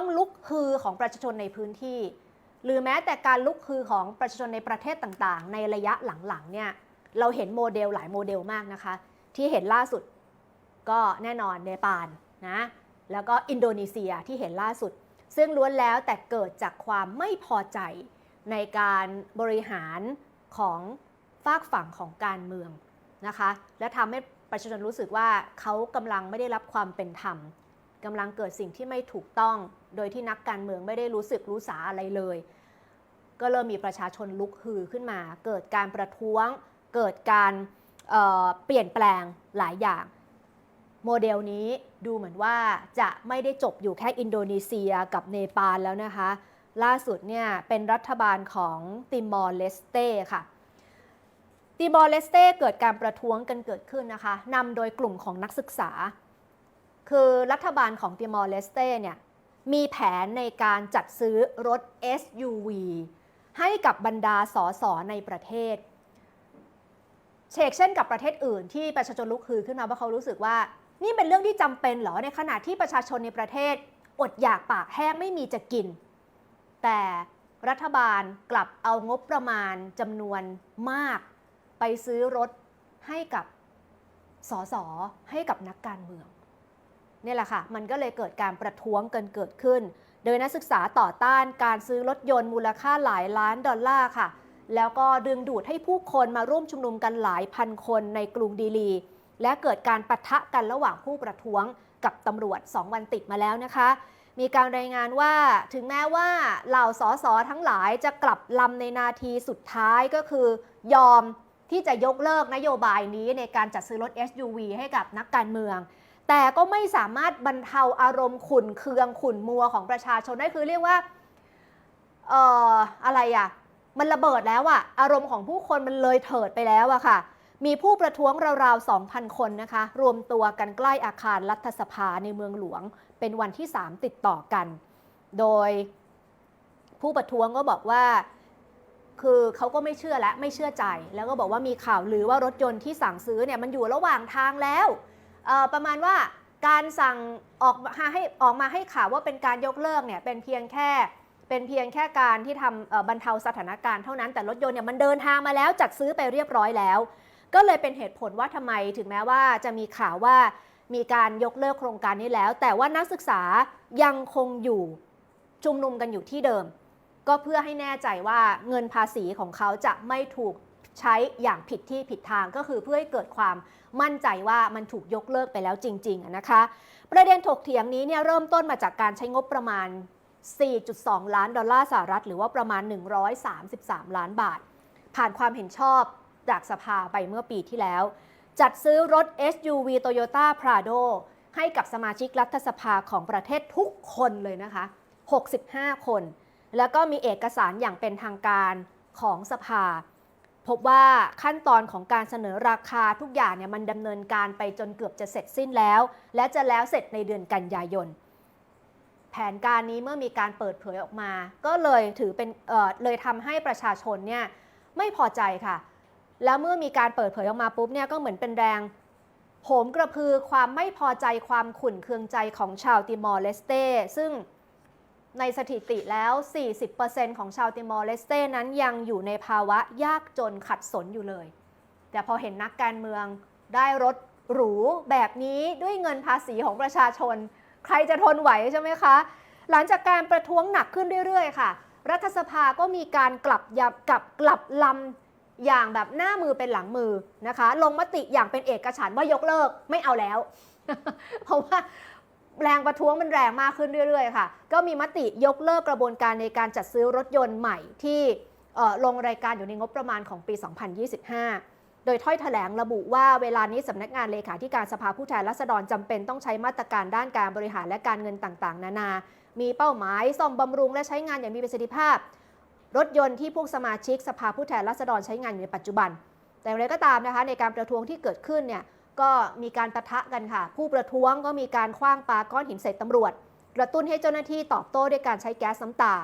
งลุกฮือของประชาชนในพื้นที่ หรือแม้แต่การลุกฮือของประชาชนในประเทศต่างๆ ในระยะหลังๆเนี่ยเราเห็นโมเดลหลายโมเดลมากนะคะ ที่เห็นล่าสุดก็แน่นอนเนปาลนะแล้วก็อินโดนีเซียที่เห็นล่าสุด ซึ่งล้วนแล้วแต่เกิดจากความไม่พอใจในการบริหารของฝากฝั่งของการเมืองนะคะ และทำให้ประชาชนรู้สึกว่าเขากำลังไม่ได้รับความเป็นธรรม กำลังเกิดสิ่งที่ไม่ถูกต้อง โดยที่นักการเมืองไม่ได้รู้สึกรู้สาอะไรเลย ก็เริ่มมีประชาชนลุกฮือขึ้นมา เกิดการประท้วง เกิดการเเปลี่ยนแปลงหลายอย่าง โมเดลนี้ดูเหมือนว่าจะไม่ได้จบอยู่แค่อินโดนีเซียกับเนปาลแล้วนะคะ ล่าสุดเนี่ยเป็นรัฐบาลของติมอร์เลสเต้ค่ะติมอร์เลสเต้เกิดการประท้วงกันเกิดขึ้นนะคะนำโดยกลุ่มของนักศึกษา คือรัฐบาลของติมอร์เลสเต้เนี่ยมีแผนในการจัดซื้อรถ SUV ให้กับบรรดาสอสอในประเทศ เชกเช่นกับประเทศอื่นที่ประชาชนลุกฮือขึ้นมาเพราะเขารู้สึกว่า นี่เป็นเรื่องที่จำเป็นเหรอในขณะที่ประชาชนในประเทศ อดอยากปากแห้งไม่มีจะกิน แต่รัฐบาลกลับเอางบประมาณจำนวนมาก ไปซื้อรถให้กับสสให้กับนักการเมือง นี่แหละค่ะ มันก็เลยเกิดการประท้วงกันเกิดขึ้น โดยนักศึกษาต่อต้านการซื้อรถยนต์มูลค่าหลายล้านดอลลาร์ค่ะ แล้วก็ดึงดูดให้ผู้คนมาร่วมชุมนุมกันหลายพันคนในกรุงดีลี และเกิดการปะทะกันระหว่างผู้ประท้วงกับตำรวจ 2 วันติดมาแล้วนะคะ มีการรายงานว่าถึงแม้ว่าเหล่าสสทั้งหลายจะกลับลำในนาทีสุดท้ายก็คือยอมที่จะยกเลิกนโยบายนี้ในการจัดซื้อรถ SUV ให้กับนักการเมือง แต่ก็ไม่สามารถบรรเทาอารมณ์ขุนเคืองขุนมัวของประชาชนได้คือเรียกว่าเอ่ออะไรอะมันระเบิดแล้วอะอารมณ์ของผู้คนมันเลยเถิดไปแล้วอะค่ะ มีผู้ประท้วงราวๆ 2,000 คนนะคะ รวมตัวกันใกล้อาคารรัฐสภาในเมืองหลวง เป็นวันที่ 3 ติดต่อกัน โดยผู้ประท้วงก็บอกว่าคือเขาก็ไม่เชื่อและไม่เชื่อใจ แล้วก็บอกว่ามีข่าวลือว่ารถยนต์ที่สั่งซื้อเนี่ยมันอยู่ระหว่างทางแล้ว ประมาณว่าการสั่งออกมาให้ออกมาให้ข่าวว่าเป็นการยกเลิกเนี่ยเป็นเพียงแค่เป็นเพียงแค่การที่ทำบรรเทาสถานการณ์เท่านั้นแต่รถยนต์เนี่ยมันเดินทางมาแล้วจัดซื้อไปเรียบร้อยแล้ว ก็เลยเป็นเหตุผลว่าทำไมถึงแม้ว่าจะมีข่าวว่ามีการยกเลิกโครงการนี้แล้ว แต่ว่านักศึกษายังคงอยู่ชุมนุมกันอยู่ที่เดิม ก็เพื่อให้แน่ใจว่าเงินภาษีของเขาจะไม่ถูก ใช้อย่างผิดที่ผิดทางก็คือเพื่อให้เกิดความมั่นใจว่ามันถูกยกเลิกไปแล้วจริงๆนะคะ ประเด็นถกเถียงนี้เนี่ยเริ่มต้นมาจากการใช้งบประมาณ 4.2 ล้านดอลลาร์สหรัฐ หรือว่าประมาณ 133 ล้านบาท ผ่านความเห็นชอบจากสภาไปเมื่อปีที่แล้ว จัดซื้อรถ SUV Toyota Prado ให้กับสมาชิกรัฐสภาของประเทศทุกคนเลยนะคะ 65 คน แล้วก็มีเอกสารอย่างเป็นทางการของสภา พบว่าขั้นตอนของการเสนอราคาทุกอย่างเนี่ยมันดำเนินการไปจนเกือบจะเสร็จสิ้นแล้ว และจะแล้วเสร็จในเดือนกันยายน แผนการนี้เมื่อมีการเปิดเผยออกมา ก็เลยถือเป็นเออเลยทำให้ประชาชนเนี่ยไม่พอใจค่ะ แล้วเมื่อมีการเปิดเผยออกมาปุ๊บเนี่ยก็เหมือนเป็นแรงโหมกระพือความไม่พอใจความขุ่นเคืองใจของชาวติมอร์เลสเต้ซึ่ง ในสถิติแล้ว 40%ของชาวติมอร์เลสเต้นั้นยังอยู่ในภาวะยากจนขัดสนอยู่เลย แต่พอเห็นนักการเมืองได้รถหรูแบบนี้ด้วยเงินภาษีของประชาชน ใครจะทนไหวใช่ไหมคะ หลังจากการประท้วงหนักขึ้นเรื่อย ๆ ค่ะ รัฐสภาก็มีการกลับยับกลับกลับลำอย่างแบบหน้ามือเป็นหลังมือนะคะ ลงมติอย่างเป็นเอกฉันท์ว่ายกเลิกไม่เอาแล้ว เพราะว่า แรงประท้วงมันแรงมากขึ้นเรื่อยๆค่ะ ก็มีมติยกเลิกกระบวนการในการจัดซื้อรถยนต์ใหม่ที่ลงรายการอยู่ในงบประมาณของปี 2025 โดยถ้อยแถลงระบุว่าเวลานี้สำนักงานเลขาธิการสภาผู้แทนราษฎรจำเป็นต้องใช้มาตรการด้านการบริหารและการเงินต่างๆ นานา มีเป้าหมายซ่อมบำรุงและใช้งานอย่างมีประสิทธิภาพ รถยนต์ที่พวกสมาชิกสภาผู้แทนราษฎรใช้งานอยู่ในปัจจุบัน แต่อย่างไรก็ตามนะคะในการประท้วงที่เกิดขึ้นเนี่ย ก็มีการปะทะกันค่ะ ผู้ประท้วงก็มีการคว้างปาก้อนหินใส่ตำรวจ กระตุ้นให้เจ้าหน้าที่ตอบโต้ด้วยการใช้แก๊สน้ำตา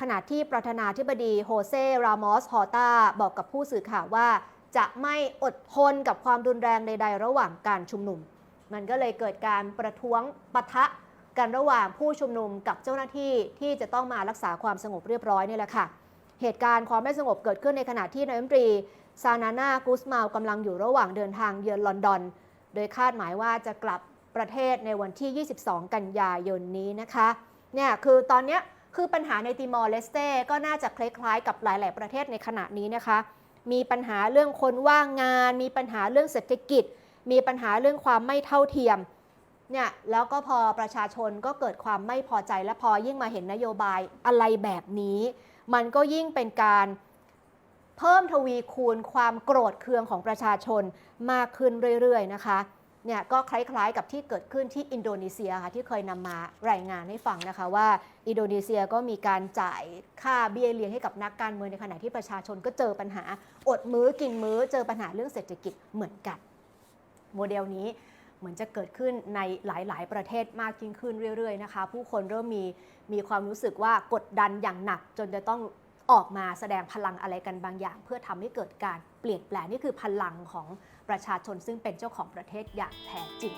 ขณะที่ประธานาธิบดีโฮเซ รามอส ฮอตาบอกกับผู้สื่อข่าวว่า จะไม่อดทนกับความรุนแรงใด ๆ ระหว่างการชุมนุม มันก็เลยเกิดการประท้วงปะทะกันระหว่างผู้ชุมนุมกับเจ้าหน้าที่ที่จะต้องมารักษาความสงบเรียบร้อยนี่แหละค่ะ เหตุการณ์ความไม่สงบเกิดขึ้นในขณะที่นายมนตรีซานาน่ากุสมาวกำลังอยู่ระหว่างเดินทางเยือนลอนดอน โดยคาดหมายว่าจะกลับประเทศในวันที่ 22 กันยายนนี้นะคะ เนี่ยคือตอนนี้คือปัญหาในติมอร์เลสเต้ก็น่าจะคล้ายๆกับหลาย ๆ ประเทศในขณะนี้นะคะ มีปัญหาเรื่องคนว่างงาน มีปัญหาเรื่องเศรษฐกิจ มีปัญหาเรื่องความไม่เท่าเทียม เนี่ยแล้วก็พอประชาชนก็เกิดความไม่พอใจและพอยิ่งมาเห็นนโยบายอะไรแบบนี้ มันก็ยิ่งเป็นการเพิ่มทวีคูณความโกรธเคืองของประชาชนมากขึ้นเรื่อยๆนะคะเนี่ยก็คล้ายๆกับที่เกิดขึ้นที่อินโดนีเซียค่ะที่เคยนำมารายงานให้ฟังนะคะว่าอินโดนีเซียก็มีการจ่ายค่าเบี้ยเลี้ยงให้กับนักการเมืองในขณะที่ประชาชนก็เจอปัญหาอดมื้อกินมื้อเจอปัญหาเรื่องเศรษฐกิจเหมือนกัน โมเดลนี้ เหมือนจะเกิดขึ้นในหลาย ๆ ประเทศมากยิ่งขึ้นเรื่อย ๆ นะคะ ผู้คนเริ่มมีมีความรู้สึกว่ากดดันอย่างหนัก จนจะต้องออกมาแสดงพลังอะไรกันบางอย่าง เพื่อทำให้เกิดการเปลี่ยนแปลงนี่คือพลังของประชาชนซึ่งเป็นเจ้าของประเทศอย่างแท้จริง